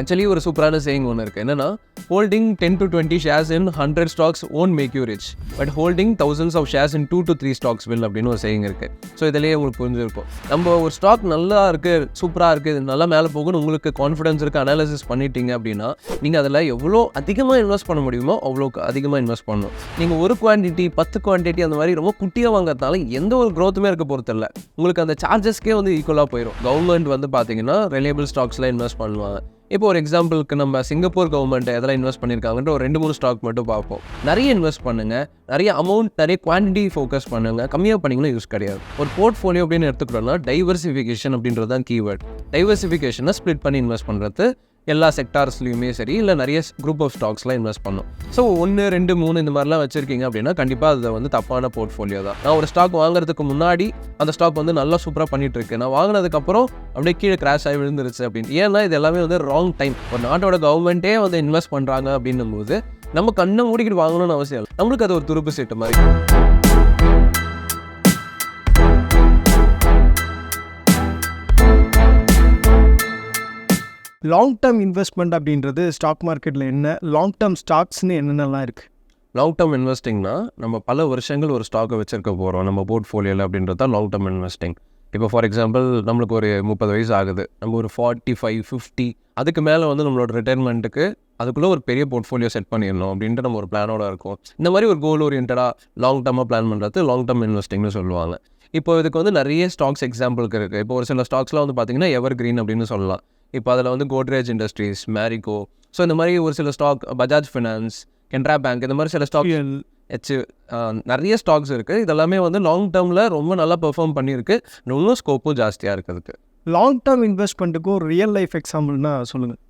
Actually ஒரு சூப்பரான saying ஒன்று இருக்குது என்னென்னா holding ten to twenty shares in hundred stocks won't make you rich but holding thousands of shares in two to three stocks will அப்படின்னு ஒரு saying இருக்குது so இதிலேயே உங்களுக்கு புரிஞ்சிருக்கும். நம்ம ஒரு ஸ்டாக் நல்லா இருக்குது சூப்பராக இருக்குது இது நல்லா மேலே போகணும்னு உங்களுக்கு கான்ஃபிடன்ஸ் இருக்குது அனாலிசிஸ் பண்ணிட்டீங்க அப்படின்னா நீங்கள் அதில் எவ்வளோ அதிகமாக இன்வெஸ்ட் பண்ண முடியுமோ அவ்வளோக்கு அதிகமாக இன்வெஸ்ட் பண்ணணும். நீங்கள் ஒரு குவான்டிட்டி பத்து குவான்டிட்டி அந்த மாதிரி ரொம்ப குட்டியாக வாங்குறதுனால எந்த ஒரு க்ரோத்துமே இருக்க போகிறதில்ல உங்களுக்கு அந்த சார்ஜஸ்க்கே வந்து ஈக்குவலாக போயிடும் கவர்மெண்ட் வந்து பார்த்தீங்கன்னா ரிலேபிள் ஸ்டாக்ஸில் இன்வெஸ்ட் பண்ணுவாங்க. இப்போ ஒரு எக்ஸாம்பிளுக்கு நம்ம சிங்கப்பூர் கவர்மெண்ட் எதெல்லாம் இன்வெஸ்ட் பண்ணியிருக்காங்கன்ற ஒரு ரெண்டு மூணு ஸ்டாக் மட்டும் பார்ப்போம். நிறைய இன்வெஸ்ட் பண்ணுங்க. நிறைய அமௌண்ட் நிறைய குவான்டிட்டி ஃபோக்கஸ் பண்ணுங்கள் கம்மியாக பண்ணிங்களும் யூஸ் கிடையாது. ஒரு போர்ட்ஃபோலியோ அப்படின்னு எடுத்துக்கிட்டோம்னா டைவர்சிஃபிகேஷன் அப்படின்றது தான் கீவேர்ட் டைவர்சிஃபிகேஷனை ஸ்ப்ளிட் பண்ணி இன்வெஸ்ட் பண்ணுறது எல்லா செக்டார்ஸ்லையுமே சரி இல்லை நிறைய குரூப் ஆஃப் ஸ்டாக்ஸ்லாம் இன்வெஸ்ட் பண்ணும். ஸோ ஒன்று ரெண்டு மூணு இந்த மாதிரிலாம் வச்சிருக்கீங்க அப்படின்னா கண்டிப்பாக அது வந்து தப்பான போர்ட்ஃபோலியோ தான். நான் ஒரு ஸ்டாக் வாங்குறதுக்கு முன்னாடி அந்த ஸ்டாக் வந்து நல்லா சூப்பராக பண்ணிட்டு இருக்கு நான் வாங்கினதுக்கப்புறம் அப்படியே கீழே கிராஷ் ஆகி விழுந்துருச்சு அப்படின்னு. ஏன்னா இது எல்லாமே வந்து ராங் டைம் ஒரு நாட்டோட கவர்மெண்ட்டே வந்து இன்வெஸ்ட் பண்ணுறாங்க அப்படின்னும் போது நம்ம கண்ணை மூடிக்கிட்டு வாங்கணும்னு அவசியம் இல்லை. நம்மளுக்கு அது ஒரு துருப்பு சீட்டு மாதிரி. லாங் டேர்ம் இன்வெஸ்ட்மெண்ட் அப்படின்றது ஸ்டாக் மார்க்கெட்டில் என்ன? லாங் டேர்ம் ஸ்டாக்ஸ்னு என்னென்னலாம் இருக்குது லாங் டேர்ம் இன்வெஸ்டிங்னா நம்ம பல வருஷங்கள் ஒரு ஸ்டாக்கை வச்சுருக்க போகிறோம் நம்ம போர்ட்ஃபோலியோவில் அப்படின்றது தான் லாங் டேர்ம் இன்வெஸ்டிங் இப்போ ஃபார் எக்ஸாம்பிள் நம்மளுக்கு ஒரு முப்பது வயசு ஆகுது. நம்ம ஒரு ஃபார்ட்டி ஃபைவ் ஃபிஃப்டி அதுக்கு மேலே வந்து நம்மளோட ரிட்டைர்மெண்ட்டுக்கு அதுக்குள்ளே ஒரு பெரிய போர்ட்ஃபோலியோ செட் பண்ணிடணும் அப்படின்ட்டு நம்ம ஒரு பிளானோட இருக்கும். இந்த மாதிரி ஒரு கோல் ஓரியன்டாக லாங் டேர்மாக பிளான் பண்ணுறது லாங் டேர்ம் இன்வெஸ்டிங்னு சொல்லுவாங்க. இப்போ இதுக்கு வந்து நிறைய ஸ்டாக்ஸ் எக்ஸாம்பிளுக்கு இருக்குது இப்போ ஒரு சில ஸ்டாக்ஸ்லாம் வந்து பார்த்தீங்கன்னா எவர் கிரீன் அப்படின்னு சொல்லலாம். இப்போ அதில் வந்து கோட்ரேஜ் இண்டஸ்ட்ரீஸ் மேரிகோ ஸோ இந்த மாதிரி ஒரு சில stock Bajaj finance Canara bank இந்த மாதிரி சில ஸ்டாக் ஹெச் நிறைய ஸ்டாக்ஸ் இருக்குது இதெல்லாமே வந்து லாங் டேர்மில் ரொம்ப நல்லா பெர்ஃபார்ம் பண்ணியிருக்கு. இன்னும் ஸ்கோப்பும் ஜாஸ்தியாக இருக்கிறதுக்கு. லாங் டேர்ம் இன்வெஸ்ட்மெண்ட்டுக்கு ஒரு ரியல் லைஃப் எக்ஸாம்பிள்னா சொல்லுங்கள்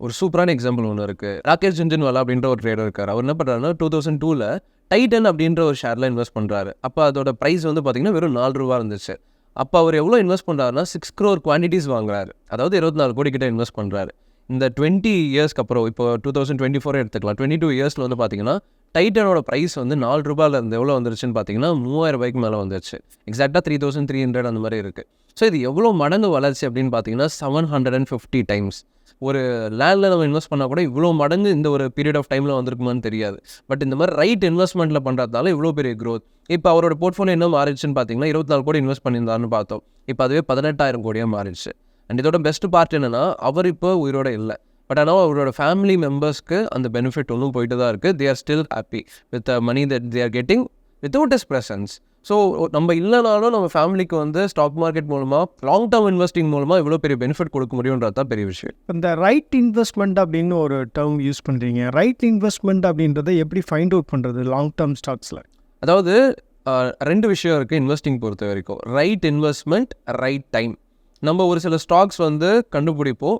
ஒரு சூப்பரான எக்ஸாம்பிள் ஒன்று இருக்குது ராகேஷ் ஜுன்ஜன்வாலா அப்படின்ற ஒரு ட்ரேடர் இருக்கார். அவர் என்ன பண்ணுறாருன்னா டூ தௌசண்ட் டூவில் டைட்டன் அப்படின்ற ஒரு ஷேரில் இன்வெஸ்ட் பண்ணுறாரு அப்போ அதோட ப்ரைஸ் வந்து பார்த்தீங்கன்னா வெறும் நாலு ரூபா இருந்துச்சு. அப்போ அவர் எவ்வளோ இன்வெஸ்ட் பண்ணுறாருன்னா சிக்ஸ் க்ரோர் குவான்டிட்டிஸ் வாங்குறாரு. அதாவது இருபத்தி நாலு கோடி கிட்ட இன்வெஸ்ட் பண்ணுறாரு இந்த டுவெண்ட்டி இயர்ஸ்க்கு அப்புறம் இப்போ டூ தௌசண்ட் டுவெண்ட்டி ஃபோர் எடுத்துக்கலாம். டுவெண்ட்டி டூ இயர்ஸில் வந்து பார்த்தீங்கன்னா டைட்டனோட ப்ரைஸ் வந்து நாலு ரூபாயிலேருந்து எவ்வளோ வந்துருச்சுன்னு பார்த்தீங்கன்னா மூவாயிரம் ரூபாய்க்கு மேலே வந்துருச்சு. எக்ஸாக்டாக த்ரீ தௌசண்ட் த்ரீ ஹண்ட்ரட் அந்த மாதிரி இருக்குது ஸோ இது எவ்வளோ மடங்கு வளர்ச்சி அப்படின்னு பார்த்தீங்கன்னா seven hundred and fifty times ஒரு லேண்டில் நம்ம இன்வெஸ்ட் பண்ணால் கூட இவ்வளோ மடங்கு இந்த ஒரு பீரியட் ஆஃப் டைமில் வந்திருக்குமான்னு தெரியாது. பட் இந்த மாதிரி ரைட் இன்வெஸ்ட்மெண்ட்டில் பண்ணுறதால இவ்வளோ பெரிய க்ரோத் இப்போ அவரோட போர்ட்ஃபோலியோ என்ன மாறிடுச்சுன்னு பார்த்தீங்கன்னா இருபத்தி நாலு கோடி இன்வெஸ்ட் பண்ணியிருந்தாருன்னு பார்த்தோம். இப்போ அதுவே பதினெட்டாயிரம் கோடியாக மாறிடுச்சு. அண்ட் இதோட பெஸ்ட் பார்ட் என்னன்னா அவர் இப்போ உயிரோட இல்லை. பட் ஆனால் அவரோட ஃபேமிலி மெம்பர்ஸ்க்கு அந்த பெனிஃபிட் ஒன்றும் போயிட்டு தான் இருக்குது they are still happy with money that they are getting without his presence so நம்ம இல்லைனாலும் நம்ம ஃபேமிலிக்கு வந்து ஸ்டாக் மார்க்கெட் மூலமாக லாங் டேர்ம் இன்வெஸ்டிங் மூலமாக இவ்வளோ பெரிய பெனிஃபிட் கொடுக்க முடியுன்றது தான் பெரிய விஷயம். இந்த ரைட் இன்வெஸ்ட்மெண்ட் அப்படின்னு ஒரு டேர்ம் யூஸ் பண்ணுறீங்க ரைட் இன்வெஸ்ட்மெண்ட் அப்படின்றத எப்படி ஃபைண்ட் அவுட் பண்ணுறது லாங் டேர்ம் ஸ்டாக்ஸில் அதாவது ரெண்டு விஷயம் இருக்குது இன்வெஸ்டிங் பொறுத்த வரைக்கும். ரைட் இன்வெஸ்ட்மெண்ட் ரைட் டைம் நம்ம ஒரு சில ஸ்டாக்ஸ் வந்து கண்டுபிடிப்போம்.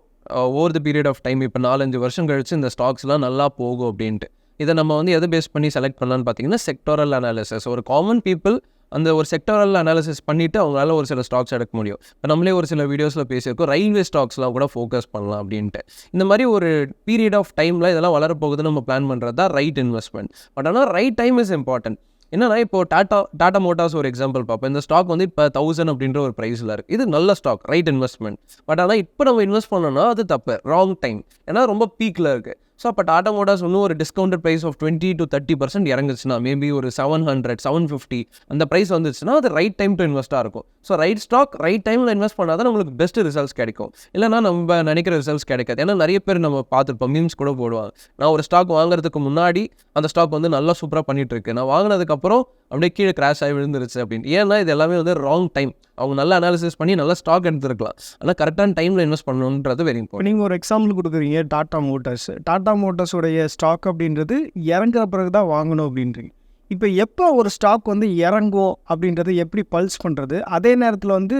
Over the period of time இப்போ நாலஞ்சு வருஷம் கழிச்சு இந்த ஸ்டாக்ஸ்லாம் நல்லா போகும் அப்படின்ட்டு. இதை நம்ம வந்து எதை பேஸ் பண்ணி செலக்ட் பண்ணலான்னு பார்த்தீங்கன்னா செக்டோரல் அனாலிசிஸ் ஒரு காமன் பீப்புள் அந்த ஒரு செக்டோரல் அனாலிசிஸ் பண்ணிவிட்டு அவங்களால ஒரு சில ஸ்டாக்ஸ் எடுக்க முடியும். இப்போ நம்மளே ஒரு சில வீடியோஸில் பேசியிருக்கோம் ரயில்வே ஸ்டாக்ஸ்லாம் கூட ஃபோக்கஸ் பண்ணலாம் அப்படின்ட்டு. இந்த மாதிரி ஒரு பீரியட் ஆஃப் டைமில் இதெல்லாம் வளரப்போகுதுன்னு நம்ம பிளான் பண்ணுறது தான் ரைட் இன்வெஸ்ட்மெண்ட் பட் ஆனால் ரைட் டைம் இஸ் இம்பார்ட்டன்ட் என்னன்னா இப்போ டாடா டாடா மோட்டார்ஸ் ஒரு எக்ஸாம்பிள் பார்ப்போம். இந்த ஸ்டாக் வந்து இப்போ தௌசண்ட் அப்படின்ற ஒரு ப்ரைஸில் இருக்குது இது நல்ல ஸ்டாக் ரைட் இன்வெஸ்ட்மெண்ட் பட் ஆனால் இப்போ நம்ம இன்வெஸ்ட் பண்ணோம்னா அது தப்பு ராங் டைம் ஏன்னா ரொம்ப பீக்கில் இருக்குது ஸோ அப்போ டாடா மோட்டார்ஸ் வந்து ஒரு discounted price of twenty to thirty percent இறங்குச்சுன்னா maybe ஒரு செவன் ஹண்ட்ரட் செவன் ஃபிஃப்டி அந்த ப்ரைஸ் வந்துச்சுன்னா அது ரைட் டைம் டு இன்வெஸ்ட்டாக இருக்கும். ஸோ ரைட் ஸ்டாக் ரைட் டைமில் இன்வெஸ்ட் பண்ணால் தான் நம்மளுக்கு பெஸ்ட் ரிசல்ட்ஸ் கிடைக்கும். இல்லைனா நம்ம நினைக்கிற ரிசல்ட்ஸ் கிடைக்காது. ஏன்னா நிறைய பேர் நம்ம பார்த்துருப்போம் மீம்ஸ் கூட போடுவாங்க. நான் ஒரு ஸ்டாக் வாங்குறதுக்கு முன்னாடி அந்த ஸ்டாக் வந்து நல்லா சூப்பராக பண்ணிட்டு இருக்கு நான் வாங்கினதுக்கப்புறம் அப்படியே கீழே கிராஷ் ஆகி விழுந்துருச்சு அப்படின்னு ஏன்னா இது எல்லாமே வந்து ராங் டைம் அவங்க நல்லா அனாலிசிஸ் பண்ணி நல்லா ஸ்டாக் எடுத்துருக்கலாம். ஆனால் கரெக்டான டைமில் இன்வெஸ்ட் பண்ணணுன்றது வெரி இப்போ நீங்கள் ஒரு எக்ஸாம்பிள் கொடுக்குறீங்க டாடா மோட்டார்ஸ் டாடா மோட்டார்ஸுடைய ஸ்டாக் அப்படின்றது இறங்குற பிறகு தான் வாங்கணும் அப்படின்றீங்க. இப்போ எப்போ ஒரு ஸ்டாக் வந்து இறங்கும் அப்படின்றத எப்படி பல்ஸ் பண்ணுறது அதே நேரத்தில் வந்து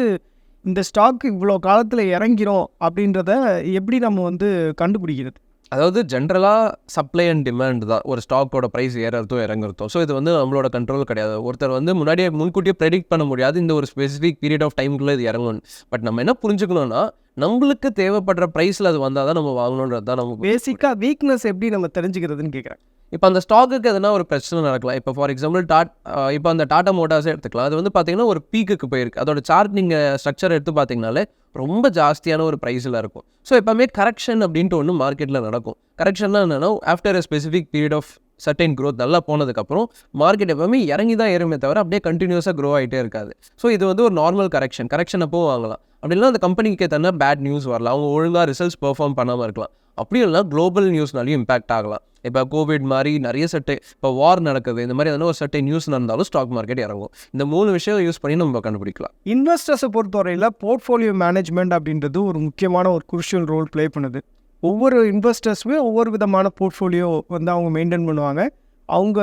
இந்த ஸ்டாக் இவ்வளோ காலத்தில் இறங்கிரும் அப்படின்றத எப்படி நம்ம வந்து கண்டுபிடிக்கிறது? அதாவது ஜென்ரலாக சப்ளை அண்ட் டிமாண்ட் தான். ஒரு ஸ்டாக்கோட ப்ரைஸ் ஏறறதும் இறங்குறதும் ஸோ இது வந்து நம்மளோட கண்ட்ரோல் கிடையாது. ஒருத்தர் வந்து முன்னாடியே முன்கூட்டியே ப்ரெடிக்ட் பண்ண முடியாது இந்த ஒரு ஸ்பெசிஃபிக் பீரியட் ஆஃப் டைமுக்குள்ளே இது இறங்கணும் பட் நம்ம என்ன புரிஞ்சுக்கணும்னா நம்மளுக்கு தேவைப்படுற ப்ரைஸில் அது வந்தால் தான் நம்ம வாங்கணுன்றது தான் நமக்கு பேசிக்காக வீக்னஸ் எப்படி நம்ம தெரிஞ்சுக்கிறதுன்னு கேட்குறேன் இப்போ அந்த ஸ்டாக்குக்கு எதனா ஒரு பிரச்சனை நடக்கலாம். இப்போ ஃபார் எக்ஸாம்பிள் டாட் இப்போ அந்த டாடா மோட்டார்ஸே எடுத்துக்கலாம். அது வந்து பார்த்தீங்கன்னா ஒரு பீக்குக்கு போயிருக்கு. அதோட சார்ட் நீங்கள் ஸ்ட்ரக்சர் எடுத்து பார்த்தீங்கனாலே ரொம்ப ஜாஸ்தியான ஒரு ப்ரைஸில் இருக்கும். ஸோ எப்போவுமே கரெக்ஷன் அப்படின்ட்டு ஒன்று மார்க்கெட்டில் நடக்கும். கரெக்ஷன்னா என்னென்னா after a specific period of certain growth நல்லா போனதுக்கப்புறம் மார்க்கெட் எப்பவுமே இறங்கி தான் ஏறுமே தவிர அப்படியே கண்டினியூஸாக க்ரோ ஆகிட்டே இருக்காது. ஸோ இது வந்து ஒரு நார்மல் கரெக்ஷன் கரெக்ஷன் அப்போ வாங்கலாம். அப்படின்னா அந்த கம்பெனிக்கு ஏற்ற பேட் நியூஸ் வரலாம். அவங்க ஒழுங்காக ரிசல்ட்ஸ் பெர்ஃபார்ம் பண்ணாமல் இருக்கலாம். அப்படி இல்லைனா குளோபல் நியூஸ்னாலையும் இம்பாக்ட் ஆகலாம். இப்போ கோவிட் மாதிரி நிறைய சட்டை இப்போ வார் நடக்குது இந்த மாதிரி எதனா ஒரு சட்டை நியூஸ் நடந்தாலும் ஸ்டாக் மார்க்கெட் இறங்கும். இந்த மூணு விஷயம் யூஸ் பண்ணி நம்ம கண்டுபிடிக்கலாம். இன்வெஸ்டர்ஸை பொறுத்தவரையில் போர்ட்ஃபோலியோ மேனேஜ்மெண்ட் அப்படின்றது ஒரு முக்கியமான ஒரு குருஷியல் ரோல் ப்ளே பண்ணுது. ஒவ்வொரு இன்வெஸ்டர்ஸுமே ஒவ்வொரு விதமான போர்ட்ஃபோலியோ வந்து அவங்க மெயின்டைன் பண்ணுவாங்க. அவங்க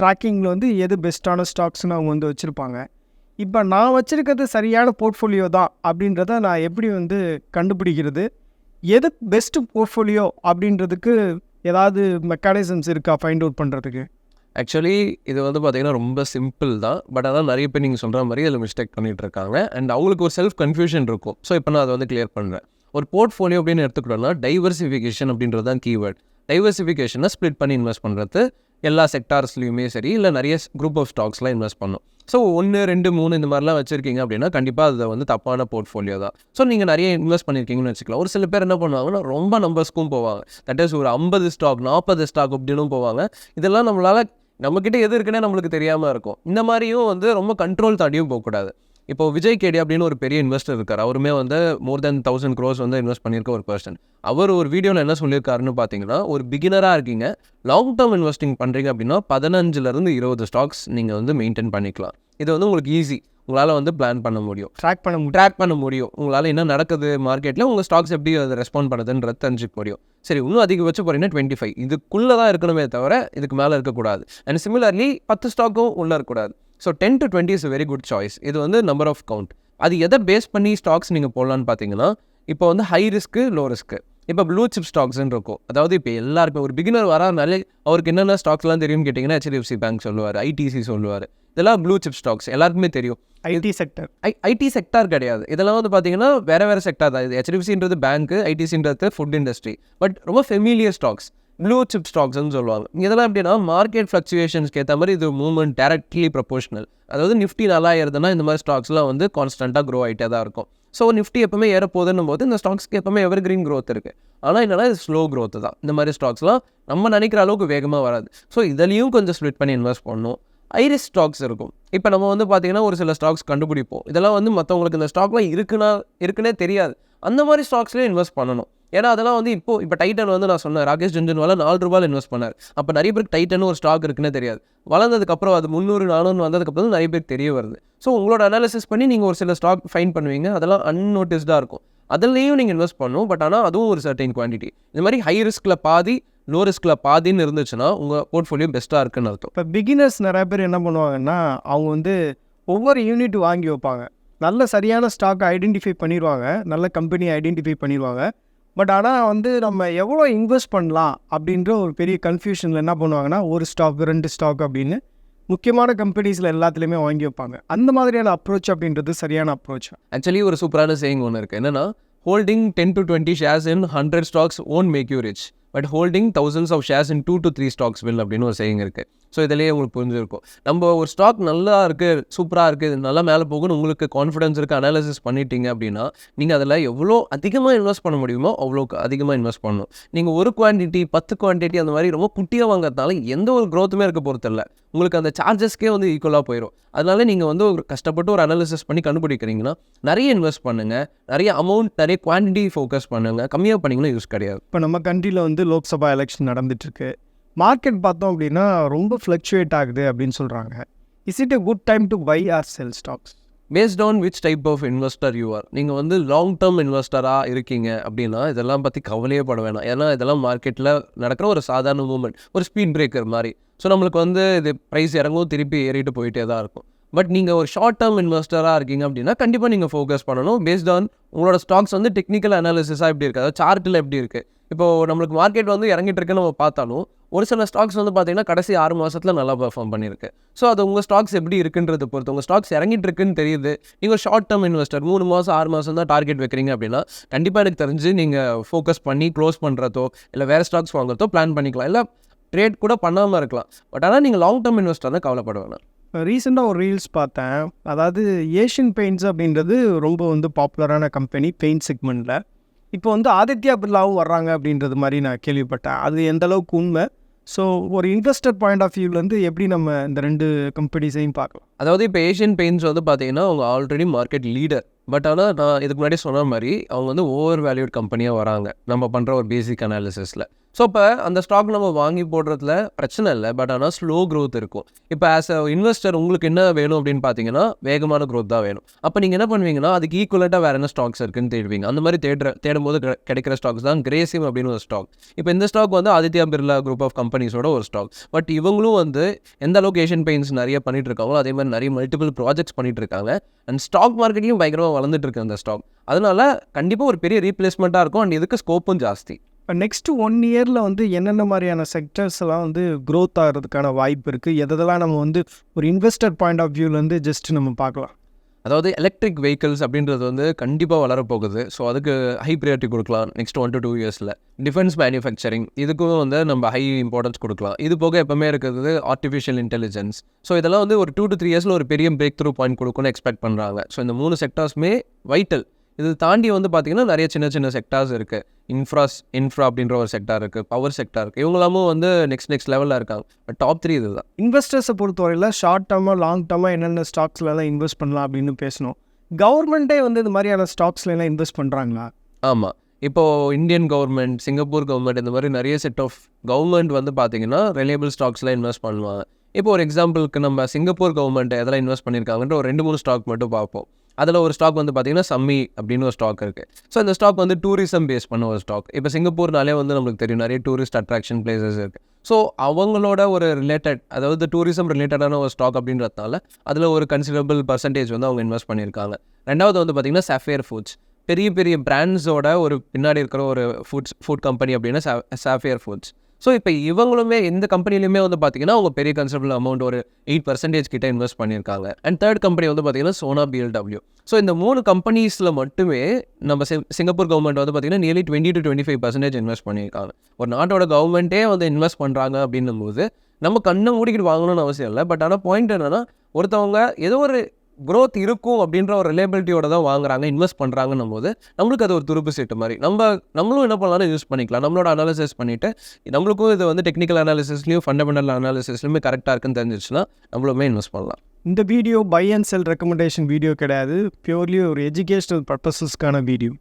ட்ராக்கிங்கில் வந்து எது பெஸ்ட்டான ஸ்டாக்ஸ்னு அவங்க வந்து வச்சுருப்பாங்க. இப்போ நான் வச்சுருக்கிறது சரியான போர்ட்ஃபோலியோ தான் அப்படின்றத நான் எப்படி வந்து கண்டுபிடிக்கிறது? எது பெஸ்ட்டு போர்ட்ஃபோலியோ அப்படின்றதுக்கு ஏதாவது மெக்கானிசம்ஸ் இருக்கா ஃபைண்ட் அவுட் பண்ணுறதுக்கு ஆக்சுவலி இது வந்து பார்த்திங்கன்னா ரொம்ப சிம்பிள் தான். பட் அதான் நிறைய பேர் நீங்கள் சொல்கிற மாதிரி அதில் மிஸ்டேக் பண்ணிகிட்டு இருக்காங்க. அண்ட் அவங்களுக்கு ஒரு செல்ஃப் கன்ஃபியூஷன் இருக்கும். ஸோ இப்போ நான் அதை வந்து கிளியர் பண்ணுறேன் ஒரு போர்ட்ஃபோலியோ அப்படின்னு எடுத்துக்கிட்டோம்னா டைவர்சிஃபிகேஷன் அப்படின்றது தான் கீவேர்ட் டைவர்சிஃபிகேஷனை ஸ்ப்ளிட் பண்ணி இன்வெஸ்ட் பண்ணுறது எல்லா செக்டார்ஸ்லையுமே சரி இல்லை நிறைய குரூப் ஆஃப் ஸ்டாக்ஸ்லாம் இன்வெஸ்ட் பண்ணும். ஸோ ஒன்று ரெண்டு மூணு இந்த மாதிரிலாம் வச்சுருக்கீங்க அப்படின்னா கண்டிப்பாக அது வந்து தப்பான போர்ட்ஃபோலியோ தான். ஸோ நீங்கள் நிறைய இன்வெஸ்ட் பண்ணியிருக்கீங்கன்னு வச்சுக்கலாம். ஒரு சில பேர் என்ன பண்ணுவாங்கன்னா ரொம்ப நம்பர்ஸ்க்கும் போவாங்க. தட் இஸ் ஒரு ஐம்பது ஸ்டாக் நாற்பது ஸ்டாக் அப்படின்னும் போவாங்க. இதெல்லாம் நம்மளால் நம்மக்கிட்ட எது இருக்குன்னே நம்மளுக்கு தெரியாமல் இருக்கும். இந்த மாதிரியும் வந்து ரொம்ப கண்ட்ரோல் தாண்டியும் போகக்கூடாது. இப்போ விஜய் கேடி அப்படின்னு ஒரு பெரிய இன்வெஸ்டர் இருக்கார். அவருமே வந்து மோர் தென் தௌசண்ட் க்ரோஸ் வந்து இன்வெஸ்ட் பண்ணியிருக்க ஒரு பர்சன் அவர் ஒரு வீடியோவில் என்ன சொல்லியிருக்காருன்னு பார்த்தீங்கன்னா ஒரு பிகினராக இருக்கீங்க. லாங் டேர்ம் இன்வெஸ்டிங் பண்ணுறீங்க அப்படின்னா பதினஞ்சுலேருந்து இருபது ஸ்டாக்ஸ் நீங்கள் வந்து மெயின்டைன் பண்ணிக்கலாம். இது வந்து உங்களுக்கு ஈஸி உங்களால் வந்து பிளான் பண்ண முடியும். ட்ராக் பண்ண ட்ராக் பண்ண முடியும். உங்களால் என்ன நடக்குது மார்க்கெட்டில் உங்கள் ஸ்டாக்ஸ் எப்படி அதை ரெஸ்பாண்ட் பண்ணுதுன்றது தெரிஞ்சுக்க முடியும். சரி இன்னும் அதிகபட்சம் போகிறீங்கன்னா டுவெண்ட்டி ஃபைவ் இதுக்குள்ளே தான் இருக்கணுமே தவிர இதுக்கு மேலே இருக்கக்கூடாது. அண்ட் சிமிலர்லி பத்து ஸ்டாக்கும் உள்ளே இருக்கக்கூடாது. So ten to twenty is very good choice இது வந்து நம்பர் ஆஃப் கவுண்ட் அது எதை பேஸ் பண்ணி ஸ்டாக்ஸ் நீங்கள் போடலான்னு பார்த்தீங்கன்னா இப்போ வந்து ஹை ரிஸ்க்கு லோ ரிஸ்க்கு இப்போ ப்ளூ சிப் ஸ்டாக்ஸ்ன்னு இருக்கும். அதாவது இப்போ எல்லாருக்கும் ஒரு பிகினர் வரனாலே அவருக்கு என்னென்ன ஸ்டாக்ஸ்லாம் தெரியும்னு கேட்டிங்கன்னா ஹெச்டிஎஃப்சி பேங்க் சொல்லுவார் ஐடிசி சொல்லுவார். இதெல்லாம் ப்ளூ சிப் ஸ்டாக்ஸ் எல்லாருக்குமே தெரியும். IT sector I IT sector கிடையாது. இதெல்லாம் வந்து பார்த்தீங்கன்னா வேறு வேறு செக்டார் தான். இது ஹெச்டிஎஃப்சின்றது பேங்க்கு ஐடிசின்றது ஃபுட் இண்டஸ்ட்ரி பட் ரொம்ப ஃபெமிலியர் ஸ்டாக்ஸ் ப்ளூ சிப் ஸ்டாக்ஸ்னு சொல்லுவாங்க. இதெல்லாம் எப்படின்னா மார்க்கெட் ஃப்ளக்சுவேஷன்ஸ்க்கு ஏற்ற மாதிரி இது மூவ்மெண்ட் டேரக்ட்லி ப்ரொபோஷனல் அதாவது நிஃப்டி நல்லா ஏறுதுன்னா இந்த மாதிரி ஸ்டாக்ஸ்லாம் வந்து கான்ஸ்டண்ட்டாக க்ரோ ஆகிட்டே தான் இருக்கும். ஸோ நிஃப்டி எப்பவுமே ஏற போது இந்த ஸ்டாக்ஸ்க்கு எப்பவுமே எவர் கிரீன் க்ரோத் இருக்குது ஆனால் என்னென்னா இது ஸ்லோ க்ரோத் தான். இந்த மாதிரி ஸ்டாக்ஸ்லாம் நம்ம நினைக்கிற அளவுக்கு வேகமாக வராது. ஸோ இதுலேயும் கொஞ்சம் ஸ்ப்ளிட் பண்ணி இன்வெஸ்ட் பண்ணணும். ஐரிஸ் ஸ்டாக்ஸ் இருக்கும். இப்போ நம்ம வந்து பார்த்திங்கன்னா ஒரு சில ஸ்டாக்ஸ் கண்டுபிடிப்போம். இதெல்லாம் வந்து மற்றவங்களுக்கு இந்த ஸ்டாக்லாம் இருக்குன்னா இருக்குன்னே தெரியாது. அந்த மாதிரி ஸ்டாக்ஸ்லேயே இன்வெஸ்ட் பண்ணணும். ஏன்னா அதெல்லாம் வந்து இப்போ இப்போ டைட்டன் வந்து நான் சொன்னேன் ராகேஷ் ஜுன்ஜன்வாலா நாலு ரூபாயில் இன்வெஸ்ட் பண்ணார். அப்போ நிறைய பேருக்கு டைட்டன் ஒரு ஸ்டாக் இருக்குன்னு தெரியாது. வளர்ந்ததுக்கப்புறம் அது முந்நூறு நானூறு வந்ததுக்கப்புறம் நிறைய பேருக்கு தெரிய வருது. ஸோ உங்களோட அனாலிசிஸ் பண்ணி நீங்கள் ஒரு சில ஸ்டாக் ஃபைன் பண்ணுவீங்க அதெல்லாம் அன்நோட்டிஸ்டாக இருக்கும். அதுலேயும் நீங்கள் இன்வெஸ்ட் பண்ணுவோம் பட் ஆனால் அதுவும் ஒரு சர்டைன் குவான்டிட்டி இந்த மாதிரி ஹை ரிஸ்கில் பாதி லோ ரிஸ்கில் பாதின்னு இருந்துச்சுன்னா உங்கள் போர்ட்ஃபோலியோ பெஸ்ட்டாக இருக்குன்னு அர்த்தம். இப்போ பிகினர்ஸ் நிறைய பேர் என்ன பண்ணுவாங்கன்னா அவங்க வந்து ஒவ்வொரு யூனிட் வாங்கி வைப்பாங்க. நல்ல சரியான ஸ்டாக்கை ஐடென்டிஃபை பண்ணிடுவாங்க நல்ல கம்பெனியை ஐடென்டிஃபை பண்ணிடுவாங்க பட் ஆனால் வந்து நம்ம எவ்வளோ இன்வெஸ்ட் பண்ணலாம் அப்படின்ற ஒரு பெரிய கன்ஃபியூஷனில் என்ன பண்ணுவாங்கன்னா ஒரு ஸ்டாக் ரெண்டு ஸ்டாக் அப்படின்னு முக்கியமான கம்பெனிஸில் எல்லாத்துலேயுமே வாங்கி வைப்பாங்க. அந்த மாதிரியான அப்ரோச் அப்படின்றது சரியான அப்ரோச். ஆக்சுவலி ஒரு சூப்பரான சேயிங் ஒன்று இருக்குது என்னென்னா holding ten to twenty shares in hundred stocks won't make you rich but holding thousands of shares in two to three stocks will அப்படின்னு ஒரு சேயிங் இருக்குது ஸோ இதிலேயே உங்களுக்கு புரிஞ்சிருக்கும். நம்ம ஒரு ஸ்டாக் நல்லா இருக்குது சூப்பராக இருக்குது இது நல்லா மேலே போகும்னு உங்களுக்கு கான்ஃபிடன்ஸ் இருக்குது அனாலிசிஸ் பண்ணிட்டீங்க அப்படின்னா நீங்கள் அதில் எவ்வளோ அதிகமாக இன்வெஸ்ட் பண்ண முடியுமோ அவ்வளோ அதிகமாக இன்வெஸ்ட் பண்ணணும். நீங்கள் ஒரு குவான்டிட்டி பத்து குவான்டிட்டி அந்த மாதிரி ரொம்ப குட்டியாக வாங்குறதுனால எந்த ஒரு க்ரோத்துமே இருக்க போகிறதில்ல உங்களுக்கு அந்த சார்ஜஸ்க்கே வந்து ஈக்குவலாக போயிடும் அதனால நீங்கள் வந்து ஒரு கஷ்டப்பட்டு ஒரு அனாலிசிஸ் பண்ணி கண்டுபிடிக்கிறீங்கன்னா நிறைய இன்வெஸ்ட் பண்ணுங்கள் நிறைய அமௌண்ட் நிறைய குவான்டிட்டி ஃபோக்கஸ் பண்ணுங்கள் கம்மியாக பண்ணிங்கன்னா யூஸ் கிடையாது. இப்போ நம்ம கண்ட்ரியில் வந்து லோக்சபா எலெக்ஷன் நடந்துட்டுருக்கு. மார்க்கெட் பார்த்தோம் அப்படின்னா ரொம்ப ஃப்ளக்சுவேட் ஆகுது அப்படின்னு சொல்கிறாங்க is it a good time to buy or sell stocks based on which type of investor you are நீங்கள் வந்து லாங் டேர்ம் இன்வெஸ்டராக இருக்கீங்க அப்படின்னா இதெல்லாம் பற்றி கவலையே பட வேணாம். ஏன்னா இதெல்லாம் மார்க்கெட்டில் நடக்கிற ஒரு சாதாரண மூமெண்ட் ஒரு ஸ்பீட் பிரேக்கர் மாதிரி. ஸோ நம்மளுக்கு வந்து இது ப்ரைஸ் இறங்கவும் திருப்பி ஏறிட்டு போயிட்டே தான் இருக்கும். பட் நீங்கள் ஒரு ஷார்ட் டேர்ம் இன்வெஸ்டராக இருக்கீங்க அப்படின்னா கண்டிப்பாக நீங்கள் ஃபோக்கஸ் பண்ணணும். பேஸ்ட் ஆன் உங்களோட ஸ்டாக்ஸ் வந்து டெக்னிக்கல் அனாலிசிஸாக எப்படி இருக்குது அதாவது சார்ட்டில் எப்படி இருக்குது இப்போ நம்மளுக்கு மார்க்கெட் வந்து இறங்கிட்டு இருக்குன்னு நம்ம பார்த்தாலும் ஒரு சில ஸ்டாக்ஸ் வந்து பார்த்தீங்கன்னா கடைசி ஆறு மாதத்தில் நல்லா பெர்ஃபார்ம் பண்ணியிருக்கு. ஸோ அது உங்கள் ஸ்டாக்ஸ் எப்படி இருக்குன்றதை பொறுத்து உங்கள் ஸ்டாக்ஸ் இறங்கிட்டு இருக்குன்னு தெரியுது. நீங்கள் ஷார்ட் டேர்ம் இன்வெஸ்டர் மூணு மாதம் ஆறு மாதம் தான் டார்கெட் வைக்கிறீங்க அப்படின்னா கண்டிப்பாக எனக்கு தெரிஞ்சு நீங்கள் ஃபோக்கஸ் பண்ணி க்ளோஸ் பண்ணுறதோ இல்லை வேறு ஸ்டாக்ஸ் வாங்குறதோ பிளான் பண்ணிக்கலாம். இல்லை ட்ரேட் கூட பண்ணாமல் இருக்கலாம். பட் ஆனால் நீங்கள் லாங் டேர்ம் இன்வெஸ்டர் தான் கவலைப்பட வேணாம். ரீசெண்டாக ஒரு ரீல்ஸ் பார்த்தேன். அதாவது ஏஷியன் பெயிண்ட்ஸ் அப்படின்றது ரொம்ப வந்து பாப்புலரான கம்பெனி பெயிண்ட் செக்மெண்ட்டில் இப்போ வந்து ஆதித்யா பிர்லாவும் வர்றாங்க அப்படின்றது மாதிரி நான் கேள்விப்பட்டேன். அது எந்த அளவுக்கு உண்மை? ஸோ ஒரு இன்வெஸ்டர் பாயிண்ட் ஆஃப் வியூலேருந்து எப்படி நம்ம இந்த ரெண்டு கம்பெனிஸையும் பார்க்கலாம்? அதாவது இப்போ ஏஷியன் பெயிண்ட்ஸ் வந்து பார்த்தீங்கன்னா அவங்க ஆல்ரெடி மார்க்கெட் லீடர் பட் ஆனால் நான் இதுக்கு முன்னாடி சொன்ன மாதிரி அவங்க வந்து ஓவர் வேல்யூட் கம்பெனியாக வராங்க. நம்ம பண்ணுற ஒரு பேசிக் அனாலிசிஸில் ஸோ இப்போ அந்த ஸ்டாக் நம்ம வாங்கி போடுறதுல பிரச்சனை இல்லை பட் ஆனால் ஸ்லோ க்ரோத் இருக்கும். இப்போ ஆஸ் அ இன்வெஸ்டர் உங்களுக்கு என்ன வேணும் அப்படின்னு பார்த்தீங்கன்னா வேகமான க்ரோத் தான் வேணும். அப்போ நீங்கள் என்ன பண்ணுவீங்கன்னா அதுக்கு ஈக்குவலட்டாக வேறு என்ன ஸ்டாக்ஸ் இருக்குன்னு தேடுவீங்க. அந்த மாதிரி தேடுற தேடும்போது கிடைக்கிற ஸ்டாக்ஸ் தான் கிரேசிம் அப்படின்னு ஒரு ஸ்டாக் இப்போ இந்த ஸ்டாக் வந்து ஆதித்யா பிர்லா குரூப் ஆஃப் கம்பெனிஸோட ஒரு ஸ்டாக் பட் இவங்களும் வந்து எந்த அளவுக்கு ஏஷியன் பெயிண்ட்ஸ் நிறைய பண்ணிட்டு இருக்காங்களோ அதே மாதிரி நிறைய மல்டிபிள் ப்ராஜெக்ட்ஸ் பண்ணிட்டு இருக்காங்க அண்ட் ஸ்டாக் மார்க்கெட்லையும் பயங்கரமாக வளர்ந்துட்டு இருக்கு அந்த ஸ்டாக் அதனால கண்டிப்பாக ஒரு பெரிய ரீப்ளேஸ்மெண்ட்டாக இருக்கும். அண்ட் இதுக்கு ஸ்கோப்பும் ஜாஸ்தி. நெக்ஸ்ட் ஒன் இயரில் வந்து என்னென்ன மாதிரியான செக்டர்ஸ் எல்லாம் வந்து க்ரோத் ஆகிறதுக்கான வாய்ப்பு இருக்குது எதெல்லாம் நம்ம வந்து ஒரு இன்வெஸ்டர் பாயிண்ட் ஆஃப் வியூலேருந்து ஜஸ்ட் நம்ம பார்க்கலாம். அதாவது எலக்ட்ரிக் வெஹிக்கிள்ஸ் அப்படின்றது வந்து கண்டிப்பாக வளரப்போகுது ஸோ அதுக்கு ஹை ப்ரியாரிட்டி கொடுக்கலாம் நெக்ஸ்ட் ஒன் டு டூ இயர்ஸில் டிஃபென்ஸ் மேனுஃபேக்சரிங் இதுக்கும் வந்து நம்ம ஹை இம்பார்ட்டன்ஸ் கொடுக்கலாம். இது போக எப்பவுமே இருக்கிறது ஆர்டிஃபிஷியல் இன்டெலிஜென்ஸ் ஸோ இதெல்லாம் வந்து ஒரு டூ டு த்ரீ இயர்ஸில் ஒரு பெரிய பிரேக் த்ரூ பாயிண்ட் கொடுக்கும்னு எக்ஸ்பெக்ட் பண்ணுறாங்க ஸோ இந்த மூணு செக்டார்ஸுமே வைட்டல் இது தாண்டி வந்து பார்த்தீங்கன்னா நிறைய சின்ன சின்ன செக்டார்ஸ் இருக்குது இன்ஃப்ராஸ் இன்ஃப்ரா அப்படின்ற ஒரு செக்டார் இருக்குது பவர் செக்டார் இருக்குது இவங்களாமும் வந்து நெக்ஸ்ட் நெக்ஸ்ட் லெவலில் இருக்காங்க. பட் டாப் த்ரீ இதுதான். இன்வெஸ்டர்ஸை பொறுத்தவரையில் ஷார்ட் டேர்மாக லாங் டேர்மாக என்னென்ன ஸ்டாக்ஸ்லலாம் இன்வெஸ்ட் பண்ணலாம் அப்படின்னு பேசணும். கவர்மெண்ட்டே வந்து இந்த மாதிரியான ஸ்டாக்ஸ்லாம் இன்வெஸ்ட் பண்ணுறாங்களா ஆமாம் இப்போது இந்தியன் கவர்மெண்ட் சிங்கப்பூர் கவர்மெண்ட் இந்த மாதிரி நிறைய செட் ஆஃப் கவர்மெண்ட் வந்து பார்த்தீங்கன்னா ரிலையபிள் ஸ்டாக்ஸில் இன்வெஸ்ட் பண்ணுவாங்க. இப்போ ஒரு எக்ஸாம்பிளுக்கு நம்ம சிங்கப்பூர் கவர்மெண்ட் எதெல்லாம் இன்வெஸ்ட் பண்ணியிருக்காங்கன்ற ஒரு ரெண்டு மூணு ஸ்டாக் மட்டும் பார்ப்போம். அதில் ஒரு ஸ்டாக் வந்து பார்த்தீங்கன்னா சம்மி அப்படின்னு ஒரு ஸ்டாக் இருக்குது ஸோ இந்த ஸ்டாக் வந்து டூரிசம் பேஸ் பண்ண ஒரு ஸ்டாக் இப்போ சிங்கப்பூர்னாலே வந்து நம்மளுக்கு தெரியும் நிறைய டூரிஸ்ட் அட்ராக்ஷன் பிளேசஸ் இருக்குது ஸோ அவங்களோட ஒரு ரிலேட்டட் அதாவது டூரிசம் ரிலேட்டடான ஒரு ஸ்டாக் அப்படின்றதுனால அதில் ஒரு கன்சிடரபிள் பர்சன்டேஜ் வந்து அவங்க இன்வெஸ்ட் பண்ணியிருக்காங்க. ரெண்டாவது வந்து பார்த்தீங்கன்னா சஃபேர் ஃபுட்ஸ் பெரிய பெரிய பிராண்ட்ஸோட ஒரு பின்னாடி இருக்கிற ஒரு ஃபுட்ஸ் ஃபுட் கம்பெனி அப்படின்னா சாஃபியர் ஃபுட்ஸ் ஸோ இப்போ இவங்களுமே இந்த கம்பெனிலையுமே வந்து பார்த்தீங்கன்னா அவங்க பெரிய கன்சர்பிள் அமௌண்ட் ஒரு எயிட் பர்சன்டேஜ் கிட்ட இன்வெஸ்ட் பண்ணியிருக்காங்க. அண்ட் தேர்ட் கம்பெனி வந்து பார்த்தீங்கன்னா சோனா பிஎல்டபிள்யூ ஸோ இந்த மூணு கம்பெனிஸில் மட்டுமே நம்ம சிங்கப்பூர் கவர்மெண்ட் வந்து பார்த்தீங்கன்னா nearly twenty to twenty five percentage invest பண்ணியிருக்காங்க. ஒரு நாட்டோட கவர்மெண்ட்டே வந்து இன்வெஸ்ட் பண்ணுறாங்க அப்படின்னும் போது நம்ம கண்ணை மூடிக்கிட்டு வாங்கணும்னு அவசியம் இல்லை. பட் ஆனால் பாயிண்ட் என்னன்னா ஒருத்தவங்க ஏதோ ஒரு growth இருக்கும் அப்படின்ற ஒரு ரிலேபிலிட்டியோட தான் வாங்குறாங்க இன்வெஸ்ட் பண்ணுறாங்கன்னும் போது நம்மளுக்கு அது ஒரு துருப்பு சீட்டு மாதிரி. நம்ம நம்மளும் என்ன பண்ணலாம்னு யூஸ் பண்ணிக்கலாம். நம்மளோட அனாலிசிஸ் பண்ணிவிட்டு நம்மளுக்கும் இது வந்து டெக்னிக்கல் அனாலிசிஸ்லையும் ஃபண்டமெண்டல் அனாலிசிஸ்லையுமே கரெக்டாக இருக்குன்னு தெரிஞ்சிச்சுன்னா நம்மளுமே இன்வெஸ்ட் பண்ணலாம். இந்த video buy and sell recommendation video கிடையாது. பியூர்லி ஒரு எஜுகேஷனல் பர்பஸஸ்க்கான வீடியோ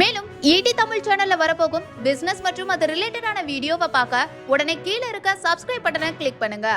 மேலும் ஈடி தமிழ் சேனல்ல வரப்போகும் பிசினஸ் மற்றும் அது ரிலேட்டடான வீடியோவை பார்க்க உடனே கீழே இருக்க சப்ஸ்கிரைப் பட்டனை கிளிக் பண்ணுங்க.